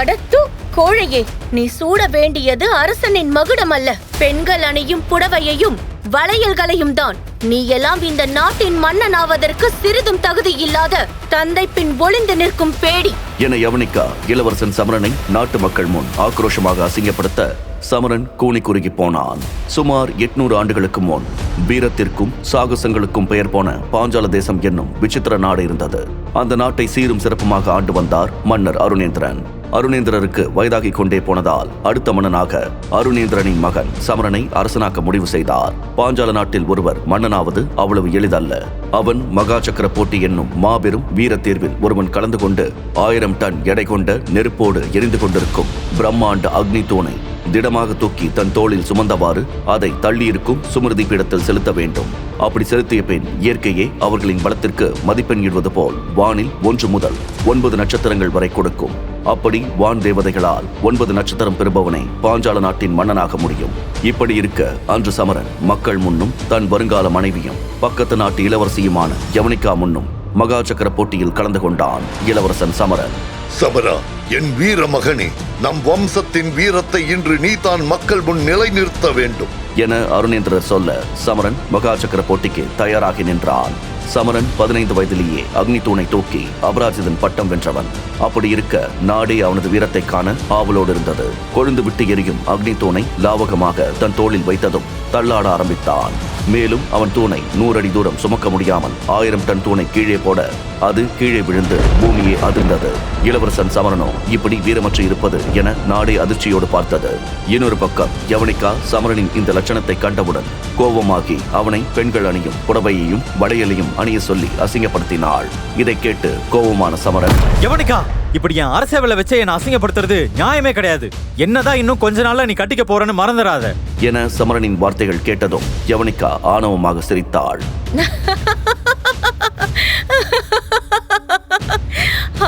அடத்து கோழையே நீ சூட வேண்டியது அரசனின் மகுடம் அல்ல பெண்கள் அணியும் புடவையையும் வளையல்களையும் தான். நீ எல்லாம் இந்த நாட்டின் மன்னன் ஆவதற்கு சிறிதும் தகுதி இல்லாத தந்தை பின் ஒளிந்து நிற்கும் பேடி. என யவனிக்கா இளவரசன் சமரனை நாட்டு மக்கள் முன் ஆக்ரோஷமாக அசிங்கப்படுத்த சமரன் கூனி குறுகி போனான். சுமார் எட்நூறு ஆண்டுகளுக்கு முன் வீரத்திற்கும் சாகசங்களுக்கும் பெயர் போன பாஞ்சால தேசம் என்னும் விசித்திர நாடு இருந்தது. அந்த நாட்டை சீரும் சிறப்புமாக ஆண்டு வந்தார் மன்னர் அருணேந்திரன். அருணேந்திரருக்கு வயதாகி கொண்டே போனதால் அடுத்த மன்னனாக அருணேந்திரனின் மகன் சமரனை அரசனாக்க முடிவு செய்தார். பாஞ்சால நாட்டில் ஒருவர் மன்னனாவது அவ்வளவு எளிதல்ல. அவன் மகா சக்கர போட்டி என்னும் மாபெரும் வீர தேர்வில் ஒருவன் கலந்து கொண்டு ஆயிரம் டன் எடை கொண்ட நெருப்போடு எரிந்து கொண்டிருக்கும் பிரம்மாண்ட அக்னி தூணை திடமாக தூக்கி தன் தோளில் சுமந்தவாறு அதை தள்ளியிருக்கும் சுமிருதி பீடத்தில் செலுத்த வேண்டும். அப்படி செலுத்திய பின் இயற்கையே அவர்களின் பலத்திற்கு மதிப்பெண் இடுவது போல் வானில் ஒன்று முதல் ஒன்பது நட்சத்திரங்கள் வரை கொடுக்கும். அப்படி வான் தேவதைகளால் ஒன்பது நட்சத்திரம் பெறுபவனை பாஞ்சால நாட்டின் மன்னனாக முடியும். இப்படி இருக்க அன்று சமரன் மக்கள் முன்னும் தன் வருங்கால மனைவியும் பக்கத்து நாட்டு இளவரசியுமான யவனிகா முன்னும் மகா சக்கர போட்டியில் கலந்து கொண்டான் இளவரசன் சமரன். சமரா என் வீர மகனே நம் வம்சத்தின் வீரத்தை இன்று நீதான் மக்கள் முன் நிலைநிறுத்த வேண்டும். என அருணேந்திரர் சொல்ல சமரன் மகா சக்கர போட்டிக்கு தயாராகி நின்றான். சமரன் பதினைந்து வயதிலேயே அக்னி தூணை தூக்கி அபராஜிதன் பட்டம் வென்றவன். அப்படி இருக்க நாடே அவனது வீரத்தை காண ஆவலோடு இருந்தது. கொழுந்து விட்டு எரியும் அக்னி தூணை லாவகமாக தன் தோளில் வைத்ததும் தள்ளாட ஆரம்பித்தான். மேலும் அவன் தூணை நூறடி தூரம் சுமக்க முடியாமல் ஆயிரம் டன் தூணை கீழே போட அது கீழே விழுந்து பூமியே அதிர்ந்தது. இளவரசன் சமரனோ இப்படி வீரமற்று இருப்பது என நாடே அதிர்ச்சியோடு பார்த்தது. இன்னொரு பக்கம் யவனிகா சமரனின் இந்த லட்சணத்தை கண்டவுடன் கோபமாகி அவனை பெண்கள் அணியும் புடவையையும் வளையலையும் அணிய சொல்லி அசிங்கப்படுத்தினாள். இதை கேட்டு கோபமான சமரன் யவனிக்கா! இப்படி என் அரசேவலை வச்சு என்னை அசிங்கப்படுத்துறது நியாயமே கிடையாது. என்னதான் இன்னும் கொஞ்ச நாள்ல நீ கட்டிக்க போறேன்னு மறந்துடாத என சமரனின் வார்த்தைகள் கேட்டதும் யவனிகா ஆணவமாக சிரித்தாள்.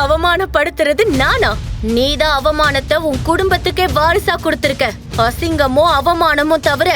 அவமானப்படுத்துறது நானா? நீதான் அவமானத்தை உன் குடும்பத்துக்கே வாரிசா கொடுத்திருக்க. அசிங்கமோ அவமானமோ தவிர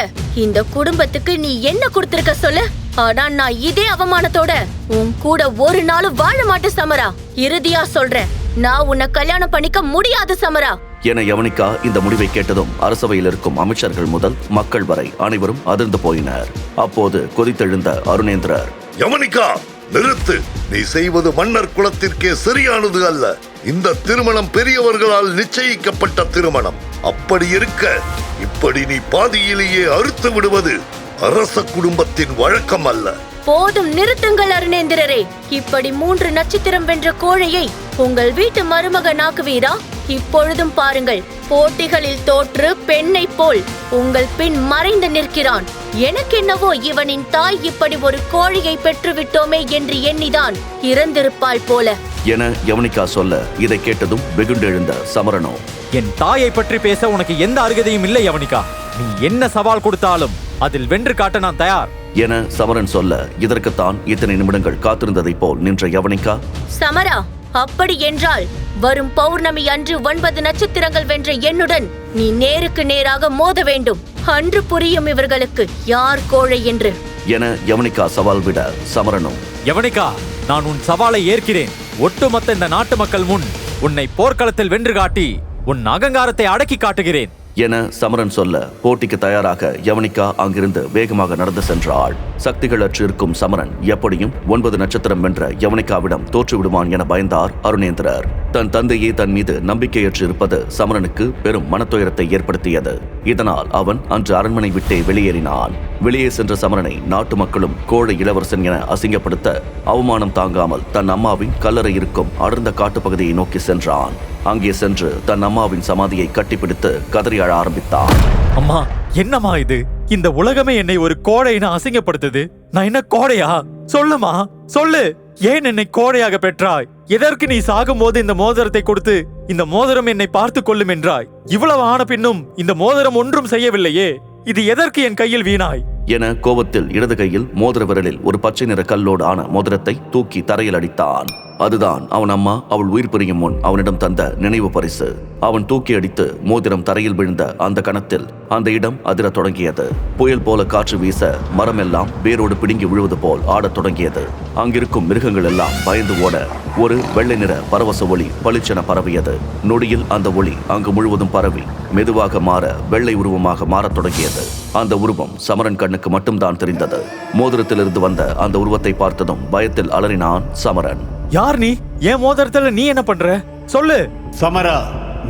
இந்த குடும்பத்துக்கு நீ என்ன கொடுத்திருக்க சொல்லு? ஆனா நான் இதே அவமானத்தோட உன் கூட ஒரு நாளும் வாழ மாட்டேன் சமரா. இறுதியா சொல்றேன். நான் உன்னை கல்யாணம் பண்ணிக்க முடியாது சமரா. என யவனிகா இந்த முடிவை கேட்டதும் அரசவையில் இருக்கும் அமைச்சர்கள் முதல் மக்கள் வரை அனைவரும் அதிர்ந்து போயினர். அப்போது கொதித்தெழுந்த அருணேந்திரர் யவனிகா நிறுத்து. நீ செய்வது மன்னர் குலத்திற்கே சரியானது அல்ல. இந்த திருமணம் பெரியவர்களால் நிச்சயிக்கப்பட்ட திருமணம். அப்படி இருக்க இப்படி நீ பாதியிலேயே அறுத்து விடுவது அரச குடும்பத்தின் வழக்கம் அல்ல. போதும் நிறுத்துங்கள் அருணேந்திரரே. இப்படி மூன்று நட்சத்திரம் வென்ற கோழையை உங்கள் வீட்டு மருமகனாக்குவீரா இப்பொழுதும் பாருங்கள் போட்டிகளில் தோற்று பெண்ணை போல் உங்கள் பின் மறைந்து நிற்கிறான். எனக்கென்னவோ இவனின் தாய் இப்படி ஒரு கோழியை பெற்றுவிட்டோமே என்று எண்ணிதான் இறந்திருப்பாள் போல. என யவனிகா சொல்ல இதை கேட்டதும் வெகுண்டெழுந்த சமரனோ. என் தாயை பற்றி பேச உனக்கு எந்த அருகதையும் இல்லை யவனிகா. நீ என்ன சவால் கொடுத்தாலும் அதில் வென்று காட்ட நான் தயார். என சமரன் சொல்ல இதற்குத்தான் இத்தனை நிமிடங்கள் காத்திருந்ததைப் போல் நின்ற யவனிகா சமரா அப்படி என்றால் வரும் பௌர்ணமி அன்று ஒன்பது நட்சத்திரங்கள் வென்ற என்னுடன் நீ நேருக்கு நேராக மோத வேண்டும். அன்று புரியும் இவர்களுக்கு யார் கோழை என்று. என யவனிகா சவால் விட சமரனும் யவனிகா நான் உன் சவாலை ஏற்கிறேன். ஒட்டுமொத்த இந்த நாட்டு மக்கள் முன் உன்னை போர்க்களத்தில் வென்று காட்டி உன் அகங்காரத்தை அடக்கி காட்டுகிறேன். என சமரன் சொல்ல போட்டிக்கு தயாராக யவனிகா அங்கிருந்து வேகமாக நடந்து சென்றாள். சக்திகள் அற்றிருக்கும் சமரன் எப்படியும் ஒன்பது நட்சத்திரம் வென்ற யவனிகாவிடம் தோற்றுவிடுவான் என பயந்தார் அருணேந்திரர். தன் தந்தையே தன் மீது நம்பிக்கையற்றிருப்பது சமரனுக்கு பெரும் மனத்துயரத்தை ஏற்படுத்தியது. இதனால் அவன் அன்று அரண்மனை விட்டே வெளியேறினான். வெளியே சென்ற சமரனை நாட்டு மக்களும் கோழை இளவரசன் என அசிங்கப்படுத்த அவமானம் தாங்காமல் தன் அம்மாவின் கல்லறை இருக்கும் அடர்ந்த காட்டுப்பகுதியை நோக்கி சென்றான். அங்கே சென்று தன் அம்மாவின் சமாதியை கட்டிப்பிடித்து கதறி அழ ஆரம்பித்தான். அம்மா என்னம்மா இது? இந்த உலகமே என்னை ஒரு கோழைன்னு அசிங்கப்படுத்துது. நான் என்ன கோழையா? சொல்லுமா சொல்லு. ஏன் என்னை கோழையாக பெற்றாய்? எதற்கு நீ சாகும்போது இந்த மோதிரத்தை கொடுத்து இந்த மோதிரம் என்னை பார்த்து கொள்ளும் என்றாய்? இவ்வளவு ஆன பின்னும் இந்த மோதிரம் ஒன்றும் செய்யவில்லையே. இது எதற்கு என் கையில் வீணாய்? என கோபத்தில் இடது கையில் மோதிர விரலில் ஒரு பச்சை நிற கல்லோடு ஆன மோதிரத்தை தூக்கி தரையில் அடித்தான். அதுதான் அவன் அம்மா அவள் உயிர் பிரியும் முன் அவனிடம் தந்த நினைவு பரிசு. அவன் தூக்கி அடித்து மோதிரம் தரையில் விழுந்த அந்த கணத்தில் அந்த இடம் அதிரத் தொடங்கியது. புயல் போல காற்று வீச மரமெல்லாம் வேரோடு பிடுங்கி விழுவது போல் ஆடத் தொடங்கியது. அங்கிருக்கும் மிருகங்கள் எல்லாம் பயந்து ஓட ஒரு வெள்ளை நிற பரவச ஒளி பளிச்சென பரவியது. நொடியில் அந்த ஒளி அங்கு முழுவதும் பரவி மெதுவாக மாற வெள்ளை உருவமாக மாறத் தொடங்கியது. அந்த உருவம் சமரன் கண்ணுக்கு மட்டும்தான் தெரிந்தது. மோதிரத்திலிருந்து வந்த அந்த உருவத்தை பார்த்ததும் பயத்தில் அலறினான் சமரன். யார் நீ? என் மோதிரத்துல நீ என்ன பண்ற? சொல்லு. சமரா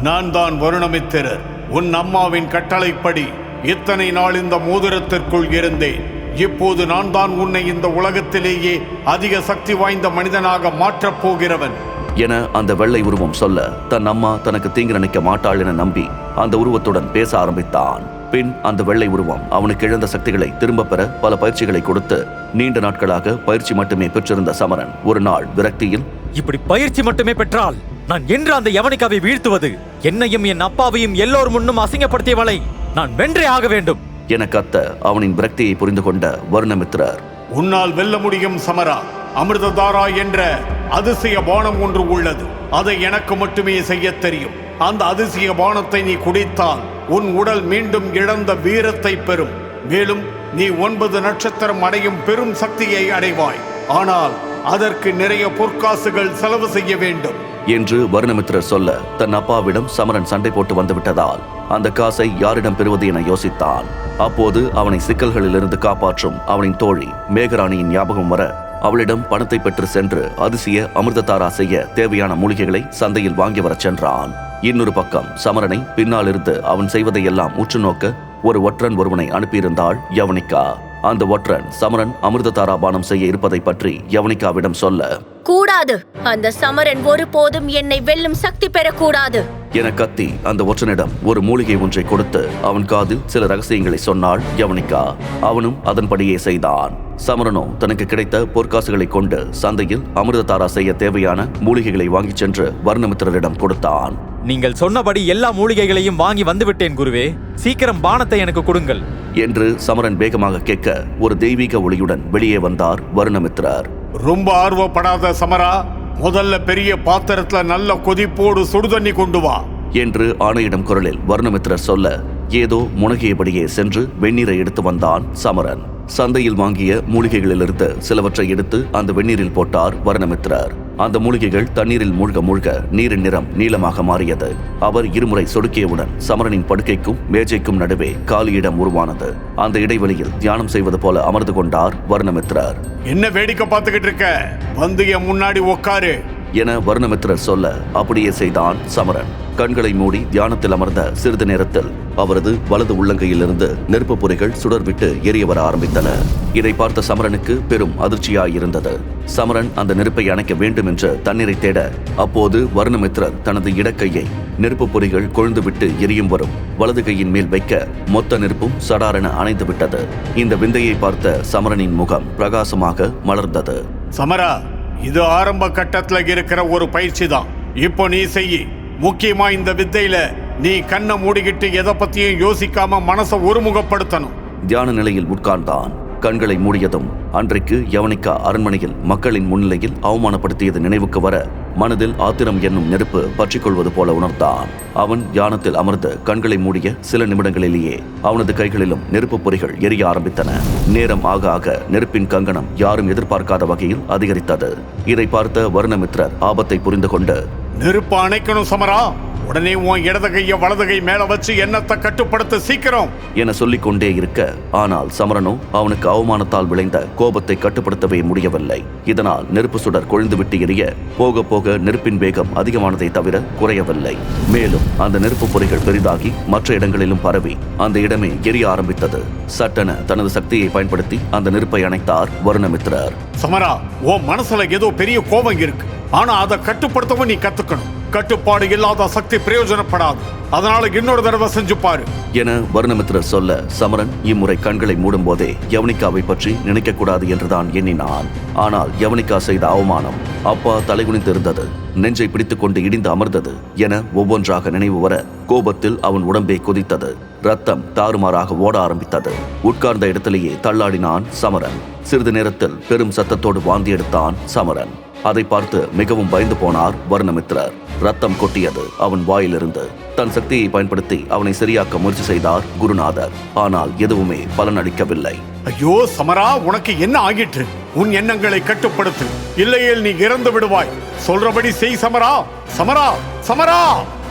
நான் தான் வருணமித்திரர். உன் அம்மாவின் கட்டளைப்படி இத்தனை நாள் இந்த மோதிரத்திற்குள் இருந்தேன். இப்போது நான் தான் உன்னை இந்த உலகத்திலேயே அதிக சக்தி வாய்ந்த மனிதனாக மாற்றப் போகிறவன். என அந்த வெள்ளை உருவம் சொல்ல தன் அம்மா தனக்கு தீங்கு நினைக்க மாட்டாள் என நம்பி அந்த உருவத்துடன் பேச ஆரம்பித்தான். பின் அந்த வெள்ளை உருவம் அவனுக்கு இழந்த சக்திகளை திரும்பப் பெற பல பயிற்சிகளை கொடுத்து நீண்ட நாட்களாக பயிற்சி மட்டுமே பெற்றிருந்த சமரன். ஒரு நாள் விரக்தியில் இப்படி பயிற்சி மட்டுமே பெற்றால் நான் என்று அந்த யவனிகாவை வீழ்த்துவது என்னையும் என் அப்பாவையும் எல்லோர் முன்னும் அசிங்கப்படுத்தியவளை நான் வென்றே ஆக வேண்டும். என கத்த அவனின் விரக்தியை புரிந்து கொண்ட வருணமித்திரர். உன்னால் வெல்ல முடியும் சமரா அமிர்ததாரா என்ற அதிசய பானம் ஒன்று உள்ளது. அதை எனக்கு மட்டுமே செய்யத் தெரியும். அந்த அதிசய பானத்தை நீ குடித்தால் உன் உடல் மீண்டும் இழந்த வீரத்தை பெறும். மேலும் நீ ஒன்பது நட்சத்திரம் அடையும் பெரும் சக்தியை அடைவாய். ஆனால் அதற்கு நிறைய பொற்காசுகள் செலவு செய்ய வேண்டும். என்று வருணமித்ரர் சொல்ல தன் அப்பாவிடம் சமரன் சண்டை போட்டு வந்துவிட்டதால் அந்த காசை யாரிடம் பெறுவது என யோசித்தான். அப்போது அவனை சிக்கல்களிலிருந்து காப்பாற்றும் அவனின் தோழி மேகராணியின் ஞாபகம் வர அவளிடம் பணத்தை பெற்று சென்று அதிசய அமிர்ததாரா செய்ய தேவையான மூலிகைகளை சந்தையில் வாங்கி வரச் சென்றான். இன்னொரு பக்கம் சமரனை பின்னால் இருந்து அவன் செய்வதையெல்லாம் உற்று நோக்க ஒரு ஒற்றன் ஒருவனை அனுப்பியிருந்தாள் யவனிகா அந்த ஒற்றன் சமரன் அமிர்ததாரா பானம் செய்ய இருப்பதை பற்றி யவனிகாவிடம் சொல்ல கூடாது. அந்த சமரன் ஒருபோதும் என்னை வெல்லும் சக்தி பெறக்கூடாது. என கத்தி அந்த ஒற்றனிடம் ஒரு மூலிகை ஒன்றை கொடுத்து அவன் காதில் சில ரகசியங்களை சொன்னாள் யவனிகா அவனும் அதன்படியே செய்தான். சமரனோ தனக்கு கிடைத்த பொற்காசுகளை கொண்டு சந்தையில் அமிர்ததாரா செய்ய தேவையான மூலிகைகளை வாங்கிச் சென்று வர்ணமித்திரரிடம் கொடுத்தான். நீங்கள் சொன்னபடி எல்லா மூலிகைகளையும் வாங்கி வந்துவிட்டேன் குருவே. சீக்கிரம் பானத்தை எனக்கு கொடுங்கள். என்று சமரன் வேகமாக கேட்க ஒரு தெய்வீக ஒளியுடன் வெளியே வந்தார் வருணமித்திரர். ரொம்ப ஆர்வப்படாத சமரா முதல்ல பெரிய பாத்திரத்துல நல்ல கொதிப்போடு சுடுதண்ணி கொண்டு வா. என்று ஆணையிடம் குரலில் வர்ணமித்திரர் சொல்ல ஏதோ முனகியபடியே சென்று வெந்நீரை எடுத்து வந்தான் சமரன். சந்தையில் வாங்கிய மூலிகைகளிலிருந்து சிலவற்றை எடுத்து அந்த வெந்நீரில் போட்டார் வர்ணமித்ரர் அந்த மூலிகைகள் தண்ணீரில் மூழ்க மூழ்க நீரின் நிறம் நீளமாக மாறியது. அவர் இருமுறை சொடுக்கியவுடன் சமரனின் படுக்கைக்கும் மேஜைக்கும் நடுவே காலியிடம் உருவானது. அந்த இடைவெளியில் தியானம் செய்வது போல அமர்ந்து கொண்டார் வர்ணமித்ரர் என்ன வேடிக்கை பார்த்துக்கிட்டு இருக்க? வந்து என் முன்னாடி உக்காரு. என வர்ணமித்திரர் சொல்ல அப்படியே செய்தான் சமரன். கண்களை மூடி தியானத்தில் அமர்ந்த சிறிது நேரத்தில் அவரது வலது உள்ளங்கையிலிருந்து நெருப்பு பொறிகள் சுடர்விட்டு எரிய வர ஆரம்பித்தன. இதை பார்த்த சமரனுக்கு பெரும் அதிர்ச்சியாயிருந்தது. சமரன் அந்த நெருப்பை அணைக்க வேண்டும் என்று தண்ணீரை தேட அப்போது வருணமித்ரர் தனது இடக்கையை நெருப்பு பொறிகள் கொழுந்துவிட்டு எரியும் வரும் வலது கையின் மேல் வைக்க மொத்த நெருப்பும் சடாரென அணைந்து விட்டது இந்த விந்தையை பார்த்த சமரனின் முகம் பிரகாசமாக மலர்ந்தது. சமரா இது ஆரம்ப கட்டத்துல இருக்கிற ஒரு பயிற்சி தான் இப்போ நீ செய்யி. முக்கியமா இந்த வித்தையில நீ கண்ணை மூடிக்கிட்டு எதை பத்தியும் யோசிக்காம மனசை ஒருமுகப்படுத்தணும். தியான நிலையில் உட்கார்ந்தான். கண்களை மூடியதும் அன்றைக்கு யவனிக்கா அரண்மனையில் மக்களின் முன்னிலையில் அவமானப்படுத்தியது நினைவுக்கு வர மனதில் ஆத்திரம் என்னும் நெருப்பு பற்றிக்கொள்வது போல உணர்ந்தான். அவன் தியானத்தில் அமர்ந்து கண்களை மூடிய சில நிமிடங்களிலேயே அவனது கைகளிலும் நெருப்பு பொறிகள் எரிய ஆரம்பித்தன. நேரம் ஆக ஆக நெருப்பின் கங்கணம் யாரும் எதிர்பார்க்காத வகையில் அதிகரித்தது. இதை பார்த்த வருணமித்ரர் ஆபத்தை புரிந்து கொண்டு நெருப்பு அணைக்கணும் சமரா? உடனே உன் இடது கைய வலது கை மேல வச்சு எண்ணத்தை கட்டுப்படுத்த சீக்கிரம்? என சொல்லிக் கொண்டே இருக்க. ஆனால் சமரனோ அவனுக்கு அவமானத்தால் விளைந்த கோபத்தை கட்டுப்படுத்தவே முடியவில்லை. இதனால் நெருப்பு சுடர் கொழுந்துவிட்டு எரிய போக போக நெருப்பின் வேகம் அதிகமானதை தவிர குறையவில்லை. மேலும் அந்த நெருப்பு பொறிகள் பெரிதாகி மற்ற இடங்களிலும் பரவி அந்த இடமே எரிய ஆரம்பித்தது. சட்டென தனது சக்தியை பயன்படுத்தி அந்த நெருப்பை அணைத்தார் வருணமித்திரர் சமரா உன் மனசுல ஏதோ பெரிய கோபம் இருக்கு. ஆனா அதை கட்டுப்படுத்தவும் நீ கத்துக்கணும். கட்டுப்பாடு இல்லாத சக்தி பிரயோஜனப்படாது. அதனால இன்னொரு தடவை செஞ்சு பாரு. என வருணமித்ரர் சொல்ல சமரன் இம்முறை கண்களை மூடும் போதே யவனிகாவை பற்றி நினைக்க கூடாது என்றுதான் எண்ணினான். ஆனால் யவனிகா செய்த அவமானம் அப்பா தலைகுனிந்திருந்தது. நெஞ்சை பிடித்துக் கொண்டு இடிந்து அமர்ந்தது என ஒவ்வொன்றாக நினைவு வர கோபத்தில் அவன் உடம்பே கொதித்தது. ரத்தம் தாறுமாறாக ஓட ஆரம்பித்தது. உட்கார்ந்த இடத்திலேயே தள்ளாடினான் சமரன். சிறிது நேரத்தில் பெரும் சத்தத்தோடு வாந்தி எடுத்தான் சமரன். அதை பார்த்து மிகவும் பயந்து போனார் வர்ணமித்திரர் ரத்தம் கொட்டியது. அவன் வாயிலிருந்து தன் சக்தியை பயன்படுத்தி அவனை சரியாக்க முயற்சி செய்தார் குருநாதர். ஆனால் எதுவுமே பலனளிக்கவில்லை ஐயோ சமரா உனக்கு என்ன ஆகிற்று? உன் எண்ணங்களை கட்டுப்படுத்து. இல்லையேல் நீ இறந்து விடுவாய். சொல்றபடி செய் சமரா. சமரா சமரா.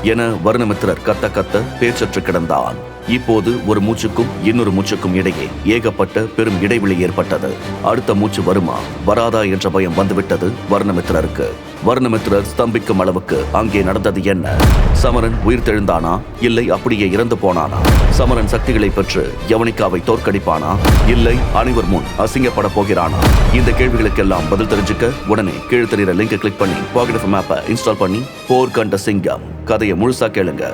என வர்ணமித்திரர் கத்த கத்த பேச்சற்று கிடந்தான். இப்போது ஒரு மூச்சுக்கும் இன்னொரு மூச்சுக்கும் இடையே ஏகப்பட்ட பெரும் இடைவெளி ஏற்பட்டது. அடுத்த மூச்சு வருமா? வராதா என்ற பயம் வந்துவிட்டது வர்ணமித்திரருக்கு. வர்ணமித்திரர் ஸ்தம்பிக்கும் அளவுக்கு அங்கே நடந்தது என்ன? சமரன் உயிர் தெழுந்தானா இல்லை அப்படியே இறந்து போனானா? சமரன் சக்திகளை பெற்று யவனிகாவை தோற்கடிப்பானா? இல்லை அனைவர் முன் அசிங்கப்பட போகிறானா? இந்த கேள்விகளுக்கெல்லாம் பதில் தெரிஞ்சுக்க உடனே கீழே தெரிகிற லிங்கை கிளிக் பண்ணி பாக்கெட் மேப்பை இன்ஸ்டால் பண்ணி போர் கண்ட சிங்கம். கதையை முழுசா கேளுங்க.